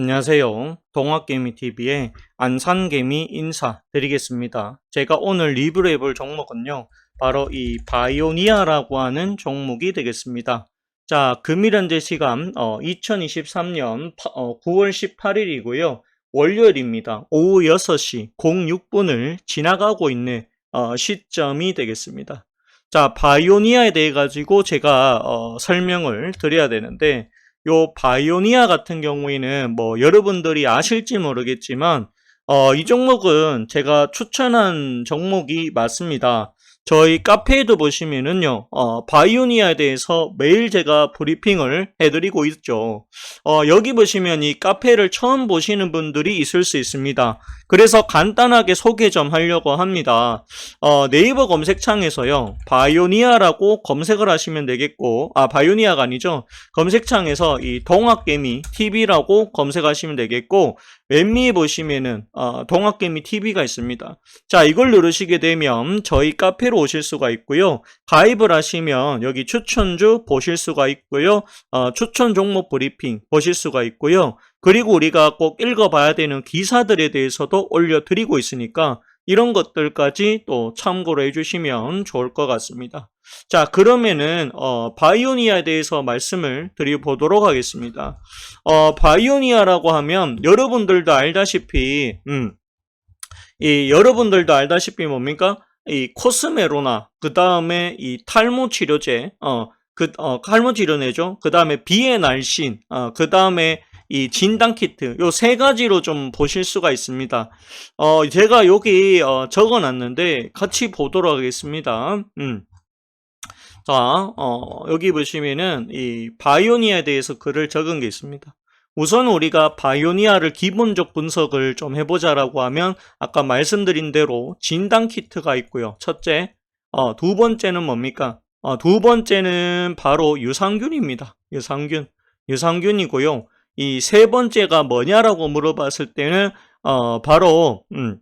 안녕하세요. 동학개미TV의 안산개미 인사드리겠습니다. 제가 오늘 리뷰를 해볼 종목은요. 바로 이 바이오니아라고 하는 종목이 되겠습니다. 자, 금일 현재 시간 어, 2023년 9월 18일이고요. 월요일입니다. 오후 6시 06분을 지나가고 있는 어, 시점이 되겠습니다. 자, 바이오니아에 대해 가지고 제가 어, 설명을 드려야 되는데 요 바이오니아 같은 경우에는 뭐 여러분들이 아실지 모르겠지만 어, 이 종목은 제가 추천한 종목이 맞습니다. 저희 카페에도 보시면은요, 어, 바이오니아에 대해서 매일 제가 브리핑을 해드리고 있죠. 어, 여기 보시면 이 카페를 처음 보시는 분들이 있을 수 있습니다. 그래서 간단하게 소개 좀 하려고 합니다. 어, 네이버 검색창에서요, 바이오니아라고 검색을 하시면 되겠고, 아, 바이오니아가 아니죠. 검색창에서 이 동학개미 TV라고 검색하시면 되겠고, 맨 위에 보시면은, 어, 동학개미 TV가 있습니다. 자, 이걸 누르시게 되면 저희 카페로 오실 수가 있고요. 가입을 하시면 여기 추천주 보실 수가 있고요. 어, 추천 종목 브리핑 보실 수가 있고요. 그리고 우리가 꼭 읽어봐야 되는 기사들에 대해서도 올려드리고 있으니까 이런 것들까지 또 참고로 해주시면 좋을 것 같습니다. 자, 그러면은, 어, 바이오니아에 대해서 말씀을 드려보도록 하겠습니다. 어, 바이오니아라고 하면 여러분들도 알다시피, 음, 이 여러분들도 알다시피 뭡니까? 이 코스메로나, 그 다음에 이 탈모 치료제, 어, 그, 어, 탈모 치료제죠. 그 다음에 날씬, 어, 그 다음에 이 진단 키트, 요 세 가지로 좀 보실 수가 있습니다. 어, 제가 여기, 어, 적어 놨는데 같이 보도록 하겠습니다. 음. 자, 어, 여기 보시면은 이 바이오니아에 대해서 글을 적은 게 있습니다. 우선 우리가 바이오니아를 기본적 분석을 좀 해보자라고 하면 아까 말씀드린 대로 진단 키트가 있고요. 첫째, 어, 두 번째는 뭡니까? 어, 두 번째는 바로 유산균입니다. 유산균. 유산균이고요. 이 세 번째가 뭐냐라고 물어봤을 때는 어, 바로 음,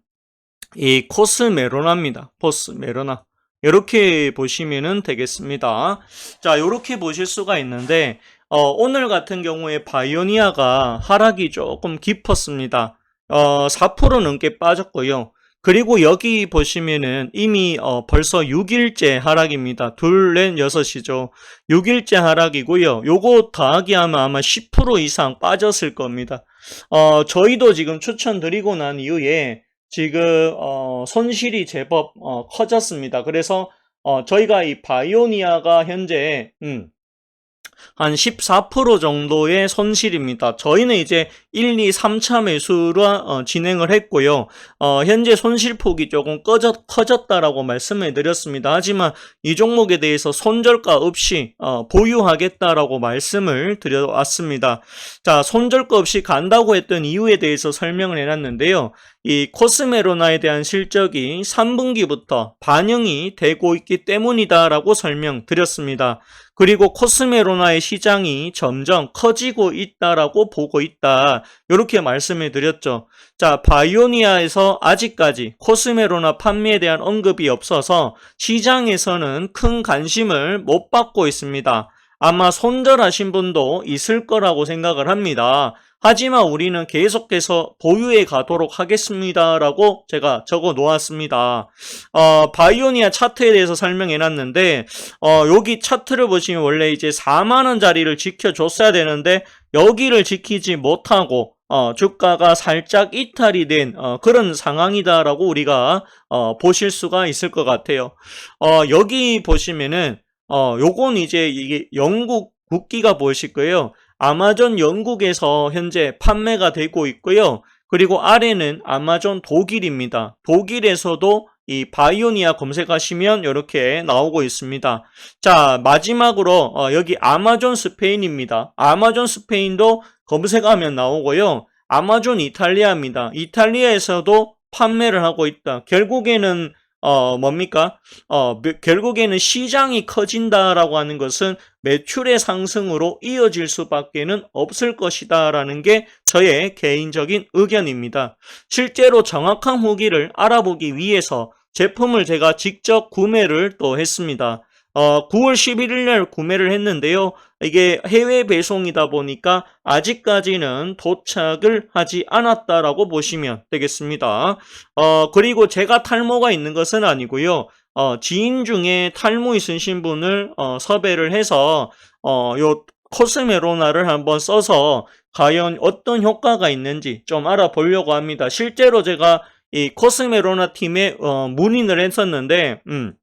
이 코스메로나입니다. 코스메로나. 이렇게 보시면 되겠습니다. 자, 이렇게 보실 수가 있는데 어, 오늘 같은 경우에 바이오니아가 하락이 조금 깊었습니다. 어, 4% 넘게 빠졌고요. 그리고 여기 보시면은 이미 어, 벌써 6일째 하락입니다. 둘, 넷, 여섯이죠. 6일째 하락이고요. 요거 더하기 하면 아마 10% 이상 빠졌을 겁니다. 어, 저희도 지금 추천드리고 난 이후에 지금 어, 손실이 제법 어, 커졌습니다. 그래서 어, 저희가 이 바이오니아가 현재 음, 한14% 정도의 손실입니다. 저희는 이제 1, 2, 3차 매수로 어, 진행을 했고요. 어, 현재 손실폭이 조금 꺼졌, 커졌다라고 말씀을 드렸습니다. 하지만 이 종목에 대해서 손절가 없이 어, 보유하겠다라고 말씀을 드려왔습니다. 자, 손절가 없이 간다고 했던 이유에 대해서 설명을 해놨는데요. 이 코스메로나에 대한 실적이 3분기부터 반영이 되고 있기 때문이다라고 설명드렸습니다. 그리고 코스메로나의 시장이 점점 커지고 있다라고 보고 있다. 이렇게 말씀을 드렸죠. 자, 바이오니아에서 아직까지 코스메로나 판매에 대한 언급이 없어서 시장에서는 큰 관심을 못 받고 있습니다. 아마 손절하신 분도 있을 거라고 생각을 합니다. 하지만 우리는 계속해서 보유해 가도록 하겠습니다라고 제가 적어 놓았습니다. 어, 바이오니아 차트에 대해서 설명해 놨는데 어, 여기 차트를 보시면 원래 이제 4만 원짜리를 지켜줬어야 되는데 여기를 지키지 못하고 어, 주가가 살짝 이탈이 된 어, 그런 상황이다라고 우리가 어, 보실 수가 있을 것 같아요. 어, 여기 보시면은 어, 요건 이제 이게 영국 국기가 보이실 거예요. 아마존 영국에서 현재 판매가 되고 있고요. 그리고 아래는 아마존 독일입니다. 독일에서도 이 바이오니아 검색하시면 이렇게 나오고 있습니다. 자, 마지막으로 어, 여기 아마존 스페인입니다. 아마존 스페인도 검색하면 나오고요. 아마존 이탈리아입니다. 이탈리아에서도 판매를 하고 있다. 결국에는 어, 뭡니까? 어, 결국에는 시장이 커진다라고 하는 것은 매출의 상승으로 이어질 수밖에는 없을 것이다라는 게 저의 개인적인 의견입니다. 실제로 정확한 후기를 알아보기 위해서 제품을 제가 직접 구매를 또 했습니다. 어, 9월 11일 날 구매를 했는데요. 이게 해외 배송이다 보니까 아직까지는 도착을 하지 않았다라고 보시면 되겠습니다. 어, 그리고 제가 탈모가 있는 것은 아니고요. 어, 지인 중에 탈모 있으신 분을 어, 섭외를 해서 어, 요 코스메로나를 한번 써서 과연 어떤 효과가 있는지 좀 알아보려고 합니다. 실제로 제가 이 코스메로나 팀에 어, 문의를 했었는데, 음,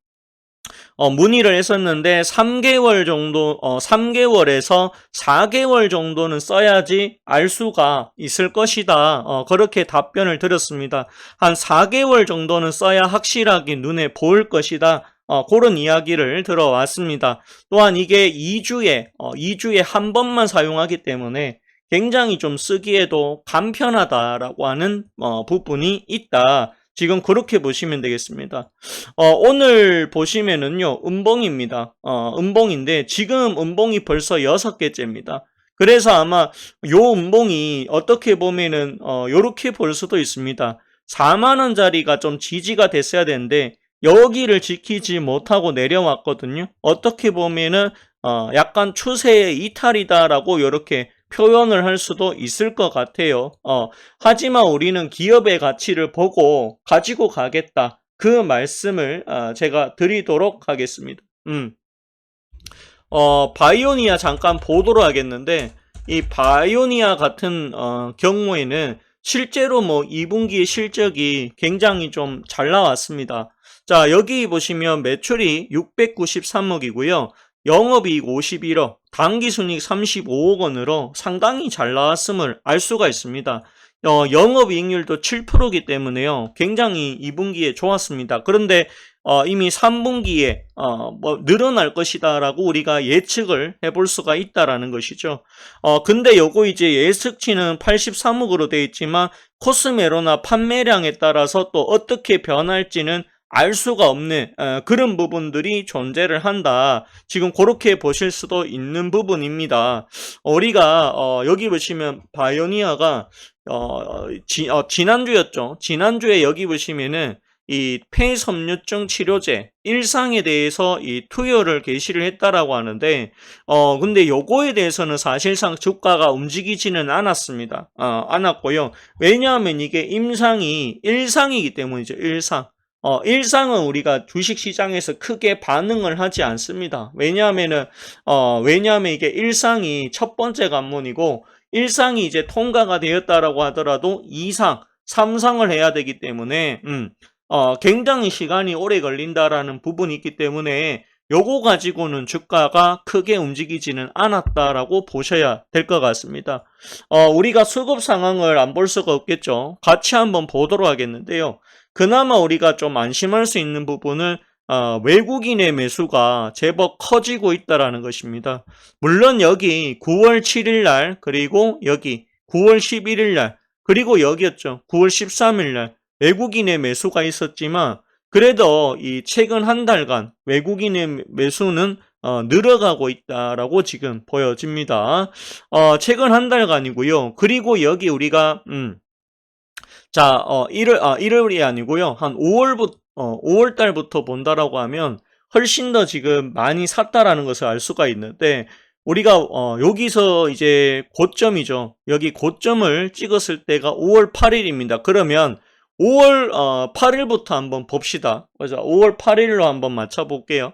어, 문의를 했었는데 3개월 정도, 어, 3개월에서 4개월 정도는 써야지 알 수가 있을 것이다. 어, 그렇게 답변을 드렸습니다. 한 4개월 정도는 써야 확실하게 눈에 보일 것이다. 어, 그런 이야기를 들어왔습니다. 또한 이게 2주에, 어, 2주에 한 번만 사용하기 때문에 굉장히 좀 쓰기에도 간편하다라고 하는 어, 부분이 있다. 지금 그렇게 보시면 되겠습니다. 어, 오늘 보시면은요, 음봉입니다. 어, 음봉인데, 지금 음봉이 벌써 여섯 개째입니다. 그래서 아마 요 음봉이 어떻게 보면은, 어, 요렇게 볼 수도 있습니다. 4만원짜리가 좀 지지가 됐어야 되는데, 여기를 지키지 못하고 내려왔거든요. 어떻게 보면은, 어, 약간 추세의 이탈이다라고 요렇게 표현을 할 수도 있을 것 같아요. 어, 하지만 우리는 기업의 가치를 보고 가지고 가겠다. 그 말씀을 어, 제가 드리도록 하겠습니다. 음. 어, 바이오니아 잠깐 보도록 하겠는데 이 바이오니아 같은 어, 경우에는 실제로 뭐 2분기의 실적이 굉장히 좀 잘 나왔습니다. 자, 여기 보시면 매출이 693억이고요. 영업이익 51억, 당기순이익 35억 원으로 상당히 잘 나왔음을 알 수가 있습니다. 어, 영업이익률도 7%이기 때문에요. 굉장히 2분기에 좋았습니다. 그런데 어, 이미 3분기에 어, 뭐 늘어날 것이다라고 우리가 예측을 해볼 수가 있다라는 것이죠. 어, 근데 요거 이제 예측치는 83억으로 되어 있지만 코스메로나 판매량에 따라서 또 어떻게 변할지는 알 수가 없는 어, 그런 부분들이 존재를 한다. 지금 그렇게 보실 수도 있는 부분입니다. 우리가 어, 여기 보시면 바이오니아가 어, 지, 지난주였죠. 지난주에 여기 보시면은 이 폐섬유증 치료제 일상에 대해서 이 투여를 개시를 했다라고 하는데 어 근데 요거에 대해서는 사실상 주가가 움직이지는 않았습니다. 어 않았고요. 왜냐하면 이게 임상이 일상이기 때문이죠. 일상. 어, 일상은 우리가 주식 시장에서 크게 반응을 하지 않습니다. 왜냐하면은, 어, 왜냐하면 이게 일상이 첫 번째 관문이고, 일상이 이제 통과가 되었다라고 하더라도 2상, 3상을 해야 되기 때문에, 음, 어, 굉장히 시간이 오래 걸린다라는 부분이 있기 때문에, 요거 가지고는 주가가 크게 움직이지는 않았다라고 보셔야 될 것 같습니다. 어, 우리가 수급 상황을 안 볼 수가 없겠죠. 같이 한번 보도록 하겠는데요. 그나마 우리가 좀 안심할 수 있는 부분은 어, 외국인의 매수가 제법 커지고 있다라는 것입니다. 물론 여기 9월 7일 날 그리고 여기 9월 11일 날 그리고 여기였죠. 9월 13일 날 외국인의 매수가 있었지만 그래도 이 최근 한 달간 외국인의 매수는 어, 늘어가고 있다라고 지금 보여집니다. 어, 최근 한 달간이고요. 그리고 여기 우리가 음, 자, 어, 1월, 아, 1월이 아니고요. 한 5월부터, 어, 5월 달부터 본다라고 하면 훨씬 더 지금 많이 샀다라는 것을 알 수가 있는데, 우리가, 어, 여기서 이제 고점이죠. 여기 고점을 찍었을 때가 5월 8일입니다. 그러면 5월, 어, 8일부터 한번 봅시다. 그래서 5월 8일로 한번 맞춰볼게요.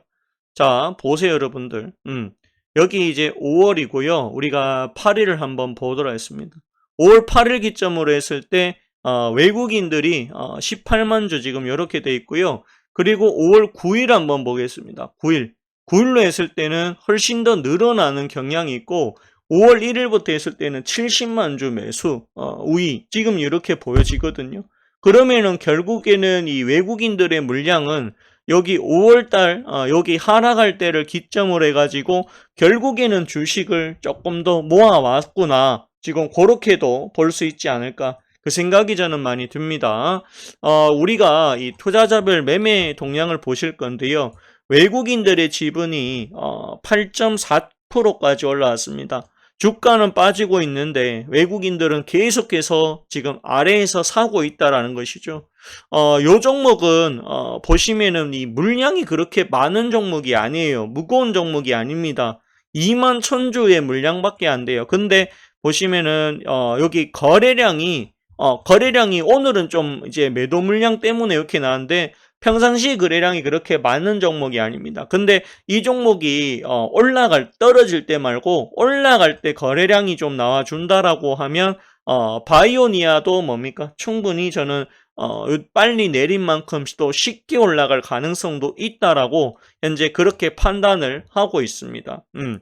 자, 보세요, 여러분들. 음. 여기 이제 5월이고요. 우리가 8일을 한번 보도록 하겠습니다. 5월 8일 기점으로 했을 때 어, 외국인들이 어, 18만 주 지금 이렇게 돼 있고요. 그리고 5월 9일 한번 보겠습니다. 9일. 9일로 했을 때는 훨씬 더 늘어나는 경향이 있고 5월 1일부터 했을 때는 70만 주 매수 어, 우위 지금 이렇게 보여지거든요. 그러면은 결국에는 이 외국인들의 물량은 여기 5월달 어, 여기 하락할 때를 기점으로 해가지고 결국에는 주식을 조금 더 모아왔구나 지금 그렇게도 볼 수 있지 않을까 그 생각이 저는 많이 듭니다. 어, 우리가 이 투자자별 매매 동향을 보실 건데요. 외국인들의 지분이 어, 8.4%까지 올라왔습니다. 주가는 빠지고 있는데 외국인들은 계속해서 지금 아래에서 사고 있다라는 것이죠. 어, 요 종목은 어, 보시면은 이 물량이 그렇게 많은 종목이 아니에요. 무거운 종목이 아닙니다. 2만 천주의 물량밖에 안 돼요. 근데 보시면은 어, 여기 거래량이 어, 거래량이 오늘은 좀 이제 매도 물량 때문에 이렇게 나왔는데 평상시 거래량이 그렇게 많은 종목이 아닙니다. 근데 이 종목이 어, 올라갈 떨어질 때 말고 올라갈 때 거래량이 좀 나와 준다라고 하면 어, 바이오니아도 뭡니까? 충분히 저는 어, 빨리 내린 만큼 또 쉽게 올라갈 가능성도 있다라고 현재 그렇게 판단을 하고 있습니다. 음.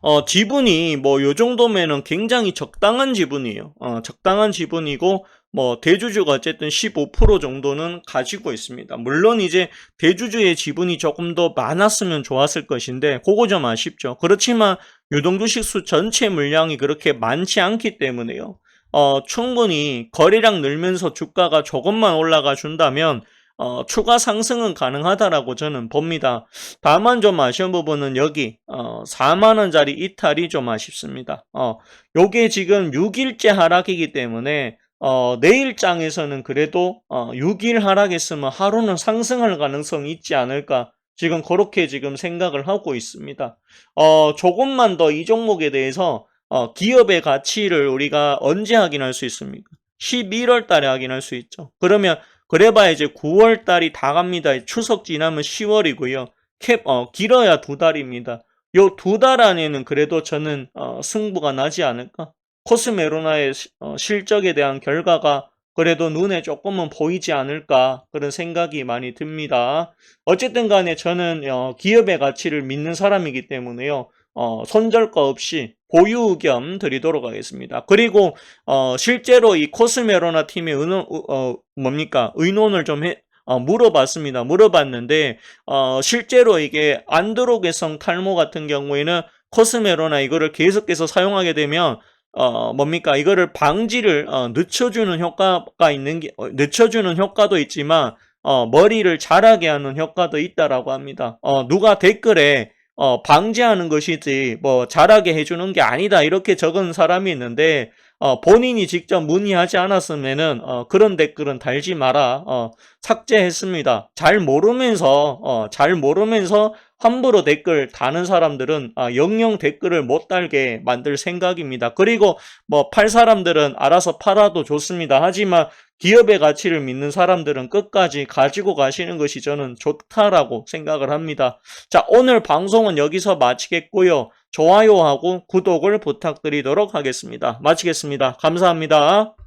어, 지분이 뭐 요 정도면은 굉장히 적당한 지분이에요. 어, 적당한 지분이고 뭐 대주주가 어쨌든 15% 정도는 가지고 있습니다. 물론 이제 대주주의 지분이 조금 더 많았으면 좋았을 것인데 그거 좀 아쉽죠. 그렇지만 유동주식수 전체 물량이 그렇게 많지 않기 때문에요. 어, 충분히 거래량 늘면서 주가가 조금만 올라가 준다면 어, 추가 상승은 가능하다라고 저는 봅니다. 다만 좀 아쉬운 부분은 여기 어, 4만 원짜리 이탈이 좀 아쉽습니다. 어, 요게 지금 6일째 하락이기 때문에 어, 내일장에서는 그래도 어, 6일 하락했으면 하루는 상승할 가능성이 있지 않을까 지금 그렇게 지금 생각을 하고 있습니다. 어, 조금만 더 이 종목에 대해서 어, 기업의 가치를 우리가 언제 확인할 수 있습니까? 11월 달에 확인할 수 있죠. 그러면 그래봐야 이제 9월 달이 다 갑니다. 추석 지나면 10월이고요. 캡, 어, 길어야 두 달입니다. 요 두 달 안에는 그래도 저는, 어, 승부가 나지 않을까? 코스메로나의 시- 어, 실적에 대한 결과가 그래도 눈에 조금은 보이지 않을까? 그런 생각이 많이 듭니다. 어쨌든 간에 저는, 어, 기업의 가치를 믿는 사람이기 때문에요. 어, 손절가 없이 보유 의견 드리도록 하겠습니다. 그리고 어, 실제로 이 코스메로나 팀의 의논, 어, 뭡니까? 의논을 좀 해, 어, 물어봤습니다. 물어봤는데, 어, 실제로 이게 안드로게성 탈모 같은 경우에는 코스메로나 이거를 계속해서 사용하게 되면, 어, 뭡니까? 이거를 방지를, 어, 늦춰주는 효과가 있는 게, 어, 늦춰주는 효과도 있지만, 어, 머리를 자라게 하는 효과도 있다라고 합니다. 어, 누가 댓글에, 어, 방지하는 것이지, 뭐, 자라게 해주는 게 아니다. 이렇게 적은 사람이 있는데, 어, 본인이 직접 문의하지 않았으면은, 어, 그런 댓글은 달지 마라. 어, 삭제했습니다. 잘 모르면서, 어, 잘 모르면서 함부로 댓글 다는 사람들은, 아, 영영 댓글을 못 달게 만들 생각입니다. 그리고 뭐, 팔 사람들은 알아서 팔아도 좋습니다. 하지만 기업의 가치를 믿는 사람들은 끝까지 가지고 가시는 것이 저는 좋다라고 생각을 합니다. 자, 오늘 방송은 여기서 마치겠고요. 좋아요하고 구독을 부탁드리도록 하겠습니다. 마치겠습니다. 감사합니다.